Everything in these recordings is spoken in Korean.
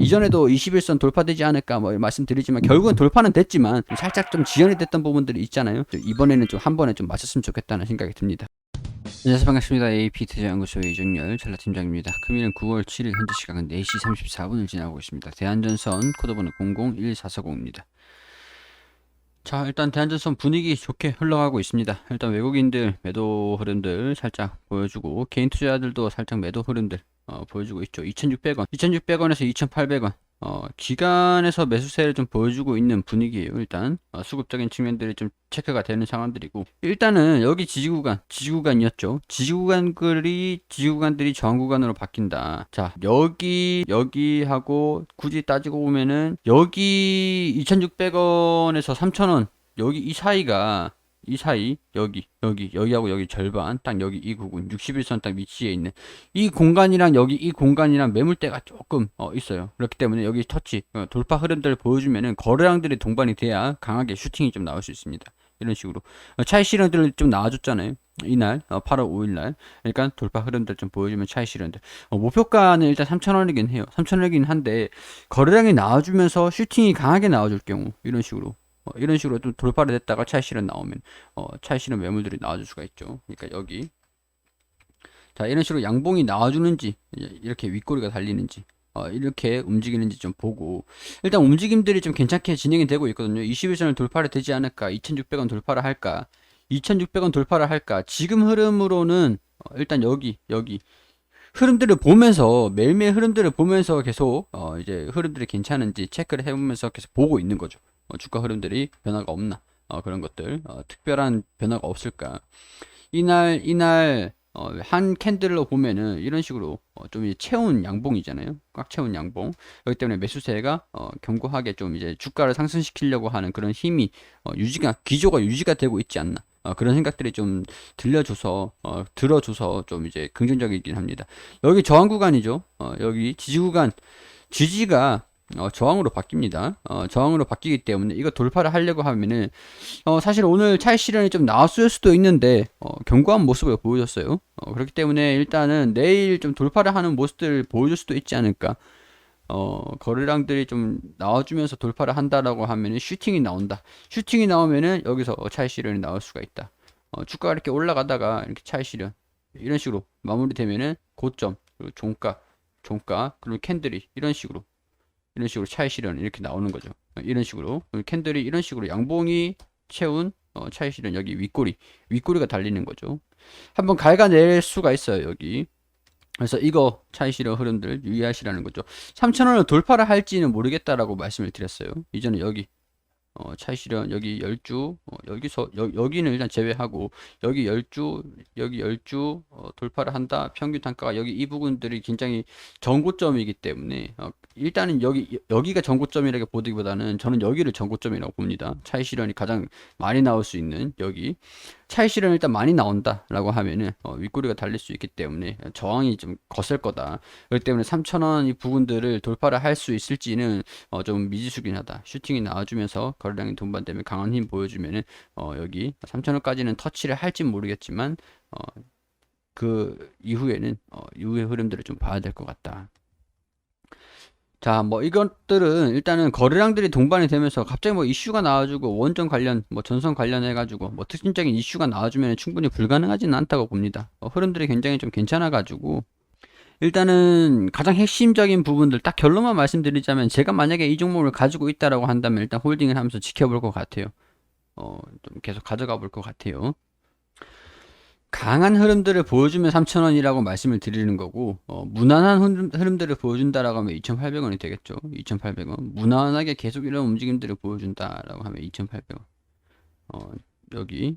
이전에도 21선 돌파되지 않을까 뭐 말씀드리지만 결국은 돌파는 됐지만 좀 살짝 좀 지연이 됐던 부분들이 있잖아요. 좀 이번에는 좀 한 번에 좀 맞췄으면 좋겠다는 생각이 듭니다. 안녕하세요 반갑습니다 AP 투자연구소의 이정열 전라팀장입니다. 금일은 9월 7일 현재 시각은 4시 34분을 지나고 있습니다. 대한전선 코드번호 001440입니다. 자 일단 대한전선 분위기 좋게 흘러가고 있습니다. 일단 외국인들 매도 흐름들 살짝 보여주고 개인 투자자들도 살짝 매도 흐름들 어, 보여주고 있죠. 2,600원, 2,600원에서 2,800원. 어, 기간에서 매수세를 좀 보여주고 있는 분위기예요. 일단 어, 수급적인 측면들이 좀 체크가 되는 상황들이고 일단은 여기 지지구간, 지지구간이었죠. 지지구간들이 지지구간들이 저항구간으로 바뀐다. 자 여기 여기하고 굳이 따지고 보면은 여기 2,600원에서 3,000원 여기 이 사이가 이 사이 여기 여기 여기하고 여기 절반 딱 여기 이 부분 61선 딱 위치에 있는 이 공간이랑 여기 이 공간이랑 매물대가 조금 어, 있어요. 그렇기 때문에 여기 터치 어, 돌파 흐름들을 보여주면은 거래량들이 동반이 돼야 강하게 슈팅이 좀 나올 수 있습니다. 이런 식으로. 어, 차이 실현들 좀 나와줬잖아요. 이날 어, 8월 5일날. 그러니까 돌파 흐름들 좀 보여주면 차이 실현들. 어, 목표가는 일단 3,000원이긴 해요. 3,000원이긴 한데 거래량이 나와주면서 슈팅이 강하게 나와줄 경우 이런 식으로 어, 이런 식으로 좀 돌파를 했다가 차이 실현 나오면 어, 차이 실현 매물들이 나와줄 수가 있죠. 그러니까 여기 자 이런 식으로 양봉이 나와주는지 이렇게 윗꼬리가 달리는지 어, 이렇게 움직이는지 좀 보고 일단 움직임들이 좀 괜찮게 진행이 되고 있거든요. 21선을 돌파를 되지 않을까? 2,600원 돌파를 할까? 2,600원 돌파를 할까? 지금 흐름으로는 어, 일단 여기 여기 흐름들을 보면서 매일매일 흐름들을 보면서 계속 어, 이제 흐름들이 괜찮은지 체크를 해보면서 계속 보고 있는 거죠. 어, 주가 흐름들이 변화가 없나 어, 그런 것들. 어, 특별한 변화가 없을까. 이날 이날 어, 한 캔들로 보면은 이런 식으로 어, 좀 채운 양봉이잖아요. 꽉 채운 양봉. 그렇기 때문에 매수세가 어, 견고하게 좀 이제 주가를 상승시키려고 하는 그런 힘이 어, 유지가 기조가 유지가 되고 있지 않나 어, 그런 생각들이 좀 들려줘서 어, 들어줘서 좀 이제 긍정적이긴 합니다 여기 저항 구간이죠 어, 여기 지지 구간 지지가 어, 저항으로 바뀝니다. 어, 저항으로 바뀌기 때문에 이거 돌파를 하려고 하면은 어, 사실 오늘 차이 실현이 좀 나왔을 수도 있는데 어, 견고한 모습을 보여줬어요. 어, 그렇기 때문에 일단은 내일 좀 돌파를 하는 모습들을 보여줄 수도 있지 않을까. 어, 거래량들이 좀 나와주면서 돌파를 한다라고 하면은 슈팅이 나온다. 슈팅이 나오면은 여기서 차이 실현이 나올 수가 있다. 어, 주가가 이렇게 올라가다가 이렇게 차이 실현 이런 식으로 마무리되면은 고점 그리고 종가 종가 그리고 캔들이 이런 식으로 이런 식으로 차이 실현 이렇게 나오는 거죠. 어, 이런 식으로 캔들이 이런 식으로 양봉이 채운 어, 차이 실현 여기 윗꼬리 윗꼬리가 달리는 거죠. 한번 갉아낼 수가 있어요 여기. 그래서 이거 차이 실현 흐름들 유의하시라는 거죠. 3,000원을 돌파를 할지는 모르겠다라고 말씀을 드렸어요. 이전에 여기 어, 차이 실현 여기 10주 어, 여기서 여, 여기는 일단 제외하고 여기 10주 여기 10주 어, 돌파를 한다. 평균 단가가 여기 이 부분들이 굉장히 정고점이기 때문에 어, 일단은 여기 여기가 정고점이라고 보기보다는 저는 여기를 정고점이라고 봅니다. 차이 실현이 가장 많이 나올 수 있는 여기. 차이 실현 일단 많이 나온다 라고 하면은 어, 윗꼬리가 달릴 수 있기 때문에 저항이 좀 거셀 거다. 그렇기 때문에 3,000원 이 부분들을 돌파를 할 수 있을지는 어, 좀 미지수긴 하다. 슈팅이 나와주면서 거래량이 동반되면 강한 힘 보여주면은 어, 여기 3,000원까지는 터치를 할진 모르겠지만 어, 그 이후에는 어, 이후의 흐름들을 좀 봐야 될 것 같다. 자, 뭐 이것들은 일단은 거래량들이 동반이 되면서 갑자기 뭐 이슈가 나와주고 원전 관련, 뭐 전선 관련해가지고 뭐 특징적인 이슈가 나와주면 충분히 불가능하지는 않다고 봅니다. 어, 흐름들이 굉장히 좀 괜찮아가지고 일단은 가장 핵심적인 부분들 딱 결론만 말씀드리자면 제가 만약에 이 종목을 가지고 있다라고 한다면 일단 홀딩을 하면서 지켜볼 것 같아요. 어, 좀 계속 가져가 볼 것 같아요. 강한 흐름들을 보여주면 3,000원이라고 말씀을 드리는 거고 어, 무난한 흐름, 흐름들을 보여준다라고 하면 2,800원이 되겠죠. 2,800원. 무난하게 계속 이런 움직임들을 보여준다라고 하면 2,800원. 어, 여기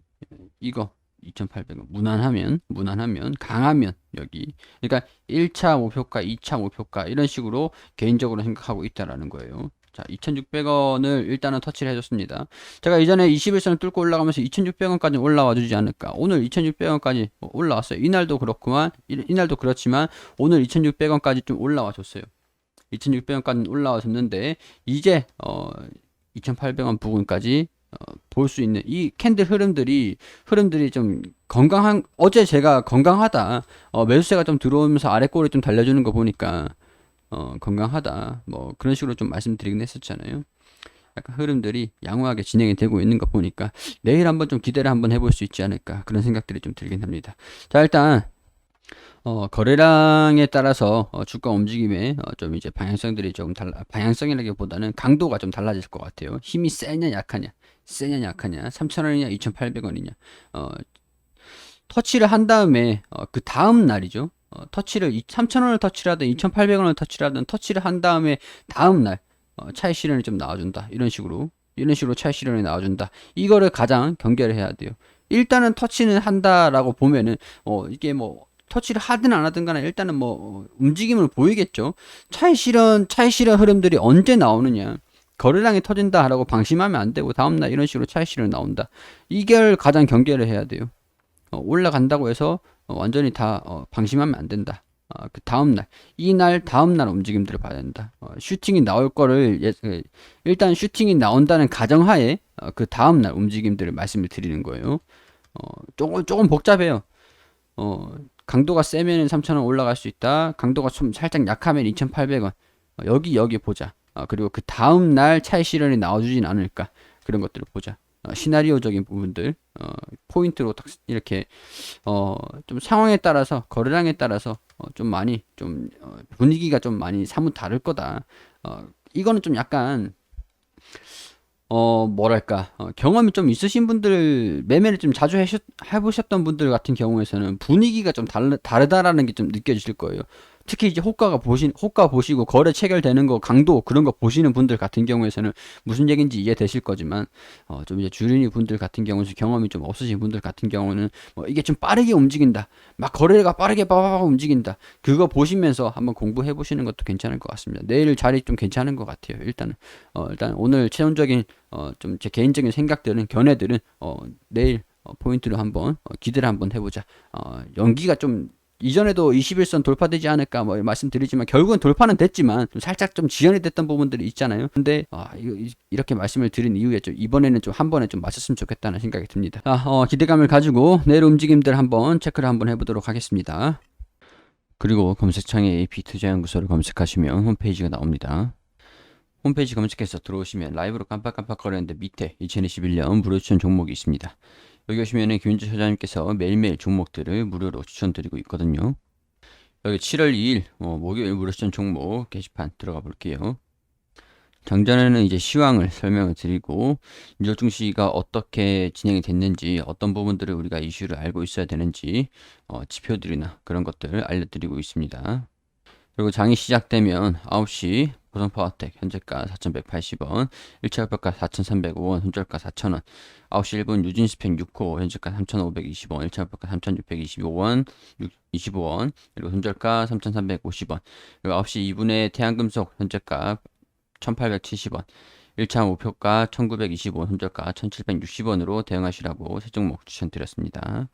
이거 2,800원. 무난하면 무난하면 강하면 여기 그러니까 1차 목표가, 2차 목표가 이런 식으로 개인적으로 생각하고 있다라는 거예요. 자, 2,600원을 일단은 터치를 해줬습니다. 제가 이전에 21선을 뚫고 올라가면서 2,600원까지 올라와 주지 않을까. 오늘 2,600원까지 올라왔어요. 이날도 그렇구만, 이, 이날도 그렇지만 오늘 2,600원까지 좀 올라와 줬어요. 2,600원까지 올라와 줬는데 이제 어 2,800원 부근까지 어, 볼 수 있는 이 캔들 흐름들이 흐름들이 좀 건강한 어제 제가 건강하다 어, 매수세가 좀 들어오면서 아래 꼬리 좀 달려주는 거 보니까 어, 건강하다 뭐 그런 식으로 좀 말씀드리긴 했었잖아요. 약간 흐름들이 양호하게 진행이 되고 있는 거 보니까 내일 한번 좀 기대를 한번 해볼 수 있지 않을까 그런 생각들이 좀 들긴 합니다. 자 일단 어, 거래량에 따라서 어, 주가 움직임에 어, 좀 이제 방향성들이 조금 달라 방향성이라기보다는 강도가 좀 달라질 것 같아요. 힘이 세냐 약하냐 세냐 약하냐 3,000원이냐 2,800원이냐 어, 터치를 한 다음에 어, 그 다음 날이죠. 어, 터치를 3,000원을 터치를 하든 2,800원을 터치를 하든 터치를 한 다음에 다음 날 어, 차익 실현이 좀 나와준다. 이런 식으로 이런 식으로 차익 실현이 나와준다. 이거를 가장 경계를 해야 돼요. 일단은 터치는 한다라고 보면은 어 이게 뭐 터치를 하든 안 하든 간에 일단은 뭐 어, 움직임을 보이겠죠. 차익 실현 차익 실현 흐름들이 언제 나오느냐. 거래량이 터진다라고 방심하면 안 되고 다음날 이런 식으로 실현 나온다. 이걸 가장 경계를 해야 돼요. 어, 올라간다고 해서 어, 완전히 다 어, 방심하면 안 된다. 어, 그 다음 날, 이날 다음 날 움직임들을 봐야 된다. 어, 슈팅이 나올 거를 예, 예, 일단 슈팅이 나온다는 가정하에 어, 그 다음 날 움직임들을 말씀을 드리는 거예요. 어, 조금 조금 복잡해요. 어, 강도가 세면 3,000원 올라갈 수 있다. 강도가 좀 살짝 약하면 2,800원. 어, 여기 여기 보자. 어, 그리고 그 다음 날 차익 실현이 나와주진 않을까. 그런 것들을 보자. 어, 시나리오적인 부분들 어, 포인트로 딱 이렇게 어, 좀 상황에 따라서 거래량에 따라서 어, 좀 많이 좀 어, 분위기가 좀 많이 사뭇 다를 거다. 어, 이거는 좀 약간 어 뭐랄까 어, 경험이 좀 있으신 분들 매매를 좀 자주 해셨, 해보셨던 분들 같은 경우에서는 분위기가 좀 다르, 다르다라는 게 좀 느껴지실 거예요. 특히 이제 호가가 보신 호가 보시고 거래 체결되는 거 강도 그런 거 보시는 분들 같은 경우에서는 무슨 얘기인지 이해되실 거지만 어, 좀 이제 주린이 분들 같은 경우는 경험이 좀 없으신 분들 같은 경우는 뭐 이게 좀 빠르게 움직인다. 막 거래가 빠르게 빠바바 움직인다. 그거 보시면서 한번 공부해 보시는 것도 괜찮을 것 같습니다. 내일 자리 좀 괜찮은 것 같아요. 일단은 어, 일단 오늘 최종적인 어, 좀 제 개인적인 생각들은 견해들은 어, 내일 어, 포인트로 한번 어, 기대를 한번 해보자. 어, 연기가 좀 이전에도 21선 돌파되지 않을까 뭐 말씀드리지만 결국은 돌파는 됐지만 좀 살짝 좀 지연이 됐던 부분들이 있잖아요. 근데 아, 이렇게 말씀을 드린 이후에 좀 이번에는 좀 한 번에 좀 맞췄으면 좋겠다는 생각이 듭니다. 아, 어, 기대감을 가지고 내일 움직임들 한번 체크를 한번 해보도록 하겠습니다. 그리고 검색창에 AP 투자연구소를 검색하시면 홈페이지가 나옵니다. 홈페이지 검색해서 들어오시면 라이브로 깜빡깜빡거리는데 밑에 2021년 무료 추천 종목이 있습니다. 여기 오시면은 김윤주 소장님께서 매일매일 종목들을 무료로 추천드리고 있거든요. 여기 7월 2일 어, 목요일 무료 추천 종목 게시판 들어가 볼게요. 장전에는 이제 시황을 설명을 드리고 인절중 시가 어떻게 진행이 됐는지 어떤 부분들을 우리가 이슈를 알고 있어야 되는지 어, 지표들이나 그런 것들을 알려드리고 있습니다. 그리고 장이 시작되면 9시 고성파워텍 현재가 4,180원, 1차 협표가 4,305원, 손절가 4,000원, 9시 1분 유진스펙 6호 현재가 3,520원, 1차 협표가 3,625원, 25원, 그리고 손절가 3,350원, 그리고 9시 2분에 태양금속 현재가 1,870원, 1차 목표가 1925원, 손절가 1760원으로 대응하시라고 세 종목 추천드렸습니다.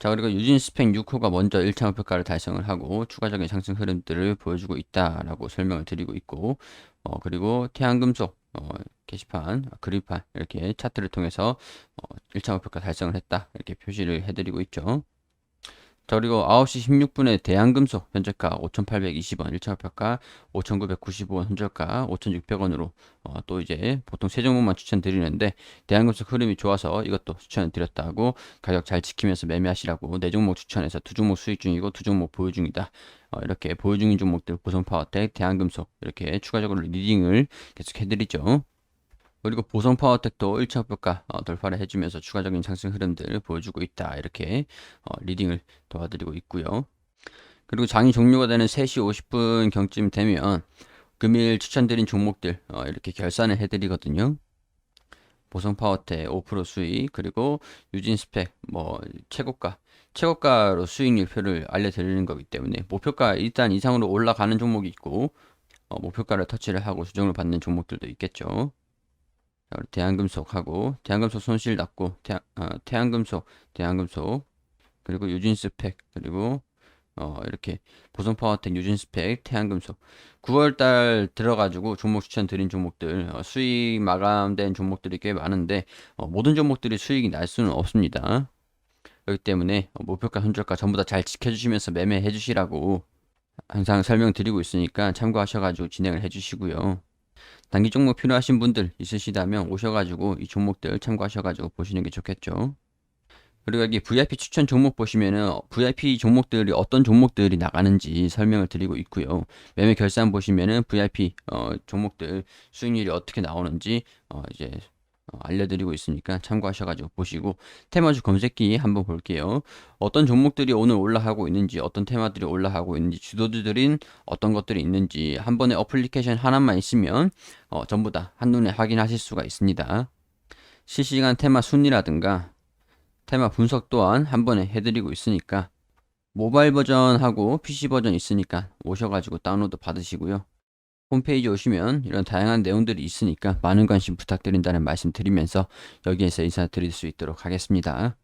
자 그리고 유진 스펙 6호가 먼저 1차 목표가를 달성을 하고 추가적인 상승 흐름들을 보여주고 있다라고 설명을 드리고 있고 어 그리고 태양금속 어 게시판 그립판 이렇게 차트를 통해서 어 1차 목표가 달성을 했다 이렇게 표시를 해드리고 있죠. 자 그리고 9시 16분에 대한금속 현재가 5,820원 1차 목표가 5,995원 손절가 5,600원으로 어, 또 이제 보통 세 종목만 추천드리는데 대한금속 흐름이 좋아서 이것도 추천을 드렸다고 가격 잘 지키면서 매매하시라고 네 종목 추천해서 두 종목 수익 중이고 두 종목 보유 중이다. 어, 이렇게 보유 중인 종목들 보성파워텍 대한금속 이렇게 추가적으로 리딩을 계속 해드리죠 그리고 보성 파워텍도 1차 목표가 어, 돌파를 해주면서 추가적인 상승 흐름들을 보여주고 있다. 이렇게 어, 리딩을 도와드리고 있고요. 그리고 장이 종료가 되는 3시 50분 경쯤 되면 금일 추천드린 종목들 어, 이렇게 결산을 해드리거든요. 보성 파워텍 5% 수익 그리고 유진 스펙 뭐 최고가 최고가로 수익률표를 알려드리는 거기 때문에 목표가 일단 이상으로 올라가는 종목이 있고 어, 목표가를 터치를 하고 수정을 받는 종목들도 있겠죠. 대한금속하고 대한금속 손실 났고 태, 어, 태양금속 대한금속 그리고 유진스펙 그리고 어, 이렇게 보성파워텍 유진스펙 태양금속 9월달 들어가지고 종목 추천 드린 종목들 어, 수익 마감된 종목들이 꽤 많은데 어, 모든 종목들이 수익이 날 수는 없습니다 그렇기 때문에 어, 목표가 손절가 전부 다 잘 지켜주시면서 매매해 주시라고 항상 설명드리고 있으니까 참고하셔가지고 진행을 해 주시고요. 단기 종목 필요하신 분들 있으시다면 오셔가지고 이 종목들 참고하셔가지고 보시는 게 좋겠죠. 그리고 여기 VIP 추천 종목 보시면은 VIP 종목들이 어떤 종목들이 나가는지 설명을 드리고 있고요. 매매 결산 보시면은 VIP 어, 종목들 수익률이 어떻게 나오는지 어, 이제 어, 알려드리고 있으니까 참고하셔가지고 보시고 테마주 검색기 한번 볼게요. 어떤 종목들이 오늘 올라가고 있는지 어떤 테마들이 올라가고 있는지 주도주들인 어떤 것들이 있는지 한 번에 어플리케이션 하나만 있으면 어, 전부 다 한눈에 확인하실 수가 있습니다. 실시간 테마 순위라든가 테마 분석 또한 한 번에 해드리고 있으니까 모바일 버전하고 PC 버전 있으니까 오셔가지고 다운로드 받으시고요. 홈페이지 오시면 이런 다양한 내용들이 있으니까 많은 관심 부탁드린다는 말씀 드리면서 여기에서 인사드릴 수 있도록 하겠습니다.